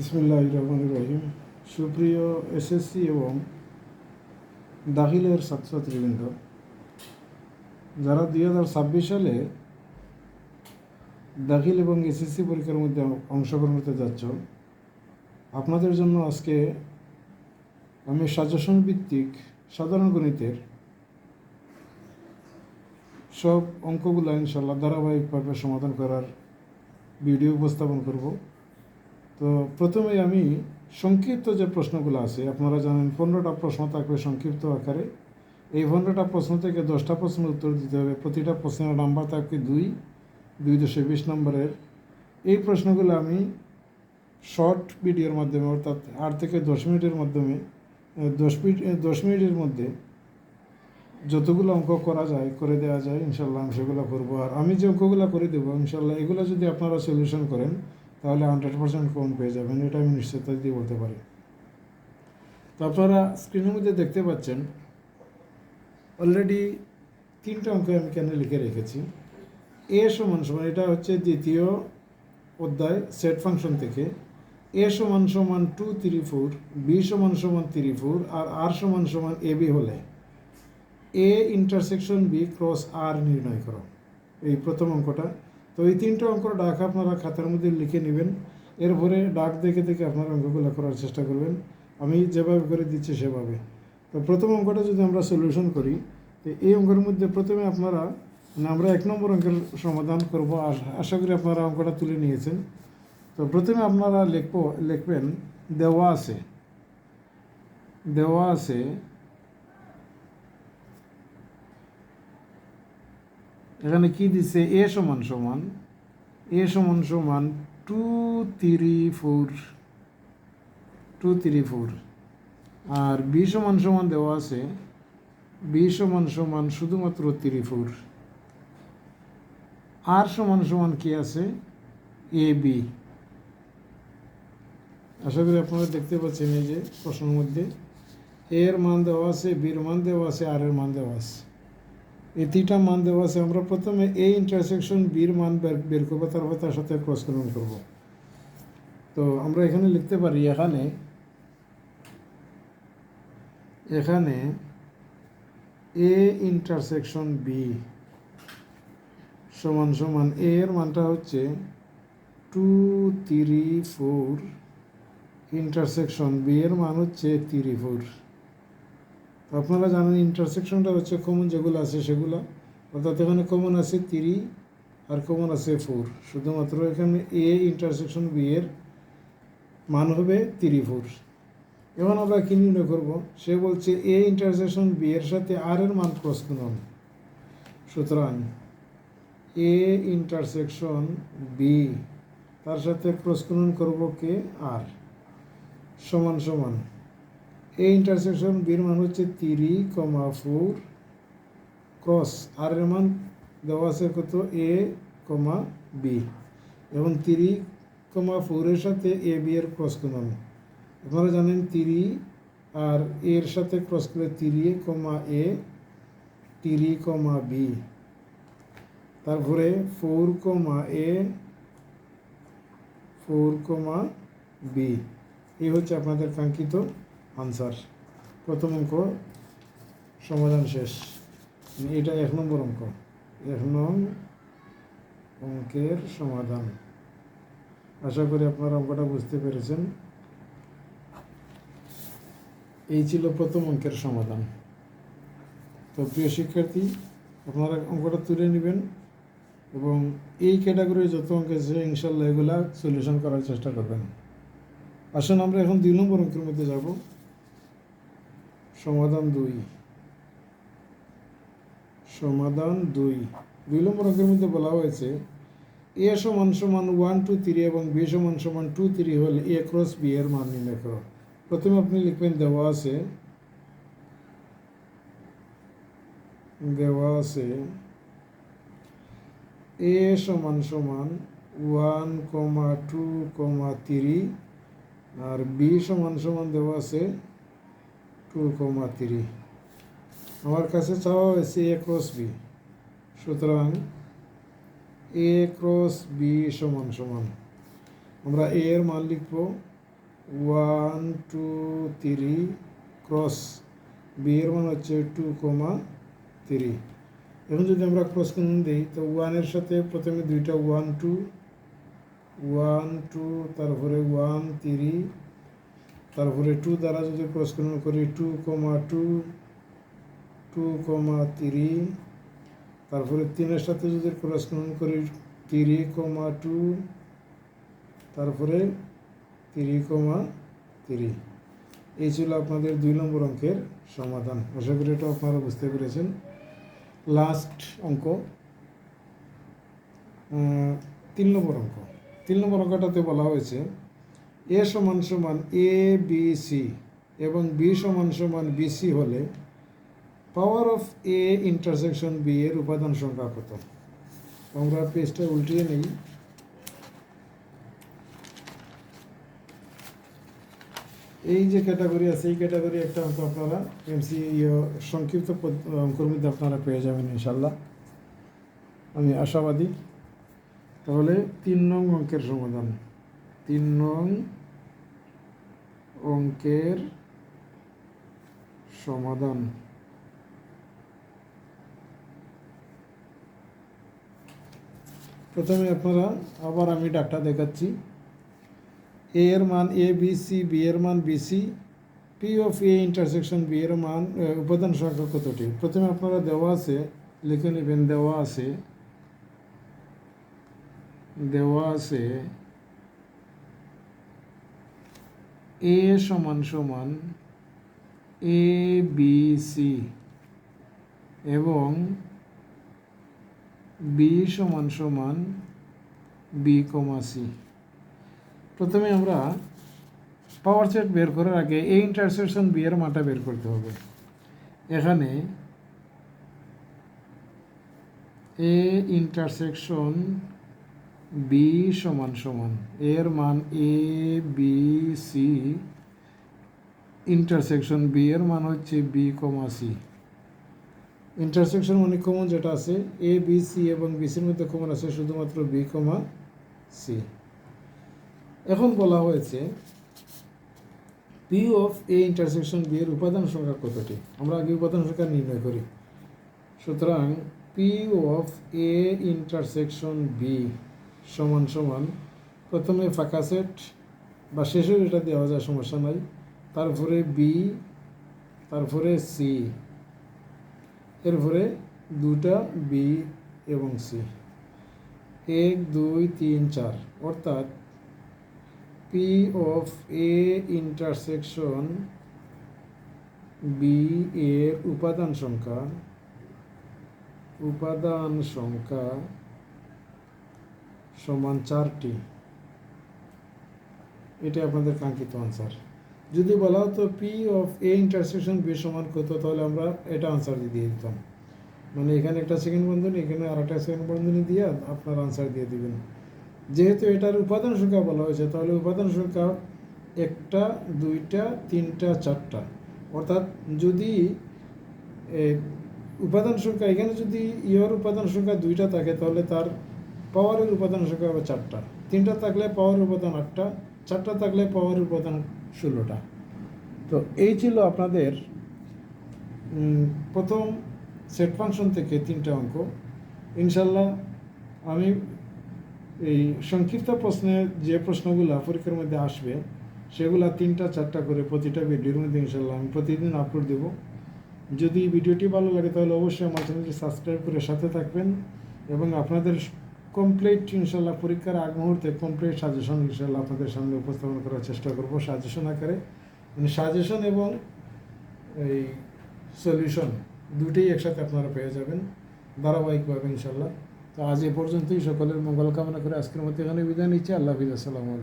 ইসমুল্লাহ রহমান রহিম। সুপ্রিয় এসএসসি এবং দাখিলের ছাত্রছাত্রীবৃন্দ, যারা দুই হাজার ছাব্বিশ সালে দাখিল এবং এসএসসি পরীক্ষার মধ্যে অংশগ্রহণ করতে যাচ্ছ, আপনাদের জন্য আজকে আমি সাজেশন ভিত্তিক সাধারণ গণিতের সব অঙ্কগুলো ইনশাল্লাহ ধারাবাহিকভাবে সমাধান করার ভিডিও উপস্থাপন করব। তো প্রথমে আমি সংক্ষিপ্ত যে প্রশ্নগুলো আছে, আপনারা জানেন পনেরোটা প্রশ্ন থাকবে সংক্ষিপ্ত আকারে। এই পনেরোটা প্রশ্ন থেকে দশটা প্রশ্নের উত্তর দিতে হবে। প্রতিটা প্রশ্নের নাম্বার থাকবে দুই দুই দুশো বিশ নম্বরের। এই প্রশ্নগুলো আমি শর্ট ভিডিওর মাধ্যমে, অর্থাৎ আট থেকে দশ মিনিটের মাধ্যমে দশ মিনিট দশ মিনিটের মধ্যে যতগুলো অঙ্ক করা যায়, করে দেওয়া যায়, ইনশাল্লাহ আমি সেগুলো করব। আর আমি যে অঙ্কগুলো করে দেবো, ইনশাল্লাহ এগুলো যদি আপনারা সলিউশন করেন তাহলে হান্ড্রেড পার্সেন্ট কম পেয়ে যাবেন, এটা আমি নিশ্চয়তা দিয়ে বলতে পারি। তো আপনারা স্ক্রিনের মধ্যে দেখতে পাচ্ছেন অলরেডি তিনটা অঙ্ক আমি কেন লিখে রেখেছি। এ সমান সমান, এটা হচ্ছে দ্বিতীয় অধ্যায় সেট ফাংশন থেকে। এ সমান সমান টু থ্রি ফোর বি সমান সমান থ্রি ফোর আর আর সমান সমান এ বি হলে এ ইন্টারসেকশন বি ক্রস আর নির্ণয় করো। এই প্রথম অঙ্কটা। তো এই তিনটা অঙ্ক ডাক আপনারা খাতার মধ্যে লিখে নেবেন। এরপরে ডাক দেখে দেখে আপনারা অঙ্কগুলো করার চেষ্টা করবেন। আমি যেভাবে করে দিচ্ছি সেভাবে। তো প্রথম অঙ্কটা যদি আমরা সলিউশন করি, তো এই অঙ্কের মধ্যে প্রথমে আপনারা মানে আমরা এক নম্বর অঙ্কের সমাধান করব। আশা করি আপনারা অঙ্কটা তুলে নিয়েছেন। তো প্রথমে আপনারা লিখব, লিখবেন, দেওয়া আছে। দেওয়া আছে। এখানে কি দিছে? এ সমান সমান, এ সমান সমান two three four two three four আর বি সমান সমান দেওয়া আছে, বি সমান সমান শুধুমাত্র থ্রি ফোর আর সমান সমান কি আছে? এ, বি। আশা করি আপনারা দেখতে পাচ্ছেন এই যে প্রশ্নের মধ্যে। এর মান দেওয়া আছে, বির মান দেওয়া আছে আর এর মান দেওয়া আছে। এই তিনটা মান দেওয়া আছে, আমরা প্রথমে এই ইন্টারসেকশন বির মান বের করব, তারপর তার সাথে ক্রস করণ করব। তো আমরা এখানে লিখতে পারি, এখানে এখানে এ ইন্টারসেকশন বি সমান সমান এ এর মানটা হচ্ছে two three four intersection B এর মান হচ্ছে থ্রি ফোর আপনারা জানেন ইন্টারসেকশনটা হচ্ছে কমন যেগুলো আছে সেগুলো। অর্থাৎ এখানে কমন আছে থ্রি আর কমন আছে ফোর শুধুমাত্র এখানে এ ইন্টারসেকশন বি এর মান হবে থ্রি ফোর এখন আমরা কী নির্ণয় করব? সে বলছে এ ইন্টারসেকশন বি এর সাথে আর এর মান ক্রস সুতরাং এ ইন্টারসেকশন বি তার সাথে ক্রস করব কে? আর সমান সমান। এই ইন্টারসেকশন বির মান হচ্ছে তিরি কমা ফোর ক্রস আর এর মান দেওয়া আছে কত এ কমা বি এবং তিরি কমা ফোরের সাথে এ বি এর ক্রস করুন আপনারা জানেন তিরি আর এর সাথে ক্রস করে three comma A three comma B তারপরে four comma A four comma B এই হচ্ছে আপনাদের কাঙ্ক্ষিত আনসার। প্রথম অঙ্ক, সমাধান শেষ। এটা এক নম্বর অঙ্ক। এক নং অঙ্কের সমাধান। আশা করি আপনারা অঙ্কটা বুঝতে পেরেছেন। এই ছিল প্রথম অঙ্কের সমাধান। তো প্রিয় শিক্ষার্থী, আপনারা অঙ্কটা তুলে নেবেন এবং এই ক্যাটাগরির যত অঙ্ক আছে ইনশাল্লাহ এগুলা সলিউশন করার চেষ্টা করবেন। আসুন আমরা এখন দুই নম্বর অঙ্কের মধ্যে যাব। সমাধান দুই। সমাধান দুই। দুই নম্বর অঙ্কের মধ্যে বলা হয়েছে, এ সমান সমান ওয়ান টু থ্রি এবং বি সমান সমান টু থ্রি হলে এ ক্রস বি এর মান নির্ণয় করো। প্রথমে আপনি লিখবেন দেওয়া আছে দেওয়া আছে, এ সমান সমান one comma two comma three আর বি সমান সমান দেওয়া আছে টু আমার কাছে চাওয়া হয়েছে এ ক্রস বি সুতরাং এ ক্রস বি সমান সমান। আমরা এ এর মান লিখব। One two three cross B এর মান হচ্ছে টু কমা থ্রি এখন যদি আমরা ক্রস গুণন দিই, তো ওয়ানের সাথে প্রথমে দুইটা ওয়ান টু ওয়ান টু তারপরে ওয়ান থ্রি তারপরে টু দ্বারা যদি ক্রস গুণন করি two comma two two comma three তারপরে তিনের সাথে যদি ক্রস গুণন করি তিরি কমা টু তারপরে থ্রি কমা থ্রি এই ছিল আপনাদের দুই নম্বর অঙ্কের সমাধান। আশা করি এটা আপনারা বুঝতে পেরেছেন। লাস্ট অঙ্ক। তিন নম্বর অঙ্ক। তিন নম্বর অঙ্কটাতে বলা হয়েছে এ সমান সমান এ বি সি এবং বি সমান সমান বি সি হলে power of A intersection B এর উপাদান সংখ্যা কত? আমরা পেজটা উল্টিয়ে নেই। এই যে ক্যাটাগরি আছে, এই ক্যাটাগরি একটা অঙ্ক আপনারা এমসি সংক্ষিপ্ত পদ- অঙ্কের মধ্যে আপনারা পেয়ে যাবেন ইনশাল্লাহ আমি আশাবাদী। তাহলে তিন নং অঙ্কের সমাধান। তিন নং অঙ্কের সমাধান। প্রথমে আপনারা, আবার আমি ডাকটা দেখাচ্ছি। এ এর মান এ বি সি বি এর মান B C P of A intersection B এর মান উপাদান সংখ্যা কতটি? প্রথমে আপনারা দেওয়া আছে, লিখে নেবেন, দেওয়া আছে। দেওয়া আছে এ সমান সমান এ বি সি এবং বি সমান সমান বি কমা প্রথমে আমরা পাওয়ার সেট বের করার আগে এই ইন্টারসেকশন বি এর মানটা বের করতে হবে। এখানে এ ইন্টারসেকশন বি সমান সমান, এর মান A B C intersection B এর মান হচ্ছে বি কমা সি ইন্টারসেকশন মানে কমন যেটা আছে এ বি সি এবং বিসির মধ্যে কমন আছে শুধুমাত্র বি কমা সি এখন বলা হয়েছে P of A intersection B এর উপাদান সংখ্যা কতটি? আমরা আগে উপাদান সংখ্যা নির্ণয় করি। সুতরাং P of A intersection B সমান সমান। প্রথমে ফাঁকা সেট বা শেষেও এটা দেওয়া যায় সমস্যা নাই। তারপরে বি তারপরে সি এরপরে দুটা বি এবং সি এক, দুই, তিন, চার। অর্থাৎ P of A intersection B এর উপাদান সংখ্যা উপাদান সংখ্যা সমান চারটি। এটা আপনাদের কাঙ্ক্ষিত আনসার যদি বলা হতো P of A intersection B সমান কত, তাহলে আমরা এটা আনসার দিয়ে দিতাম। মানে এখানে একটা সেকেন্ড বন্ধনী, এখানে আর একটা সেকেন্ড বন্ধনী দিয়ে আপনার আনসার দিয়ে দিবেন। যেহেতু এটার উপাদান সংখ্যা বলা হয়েছে, তাহলে উপাদান সংখ্যা একটা, দুইটা, তিনটা, চারটা। অর্থাৎ যদি উপাদান সংখ্যা, এখানে যদি ইয়র উপাদান সংখ্যা দুইটা থাকে, তাহলে তার পাওয়ারের উপাদান সংখ্যা হবে চারটা। তিনটা থাকলে পাওয়ার উপাদান আটটা, চারটা থাকলে পাওয়ার উপাদান ষোলোটা। তো এই ছিল আপনাদের প্রথম সেট ফাংশন থেকে তিনটা অঙ্ক। ইনশাল্লাহ আমি এই সংক্ষিপ্ত প্রশ্নের যে প্রশ্নগুলো পরীক্ষার মধ্যে আসবে, সেগুলো তিনটা, চারটা করে প্রতিটা ভিডিওর মধ্যে ইনশাল্লাহ আমি প্রতিদিন আপলোড দেব। যদি ভিডিওটি ভালো লাগে তাহলে অবশ্যই আমার চ্যানেলটি সাবস্ক্রাইব করে সাথে থাকবেন এবং আপনাদের কমপ্লিট ইনশাল্লাহ পরীক্ষার আগ মুহূর্তে কমপ্লিট সাজেশন ইনশাল্লাহ আপনাদের সামনে উপস্থাপন করার চেষ্টা করব সাজেশন আকারে। মানে সাজেশন এবং এই সলিউশন দুটোই একসাথে আপনারা পেয়ে যাবেন, ধারাবাহিকভাবে ইনশাল্লাহ তো আজ এ পর্যন্তই, সকলের মঙ্গল কামনা করে আজকের মতো এখানে বিদায় নিচ্ছি। আল্লাহ হাফিজ, আসসালামু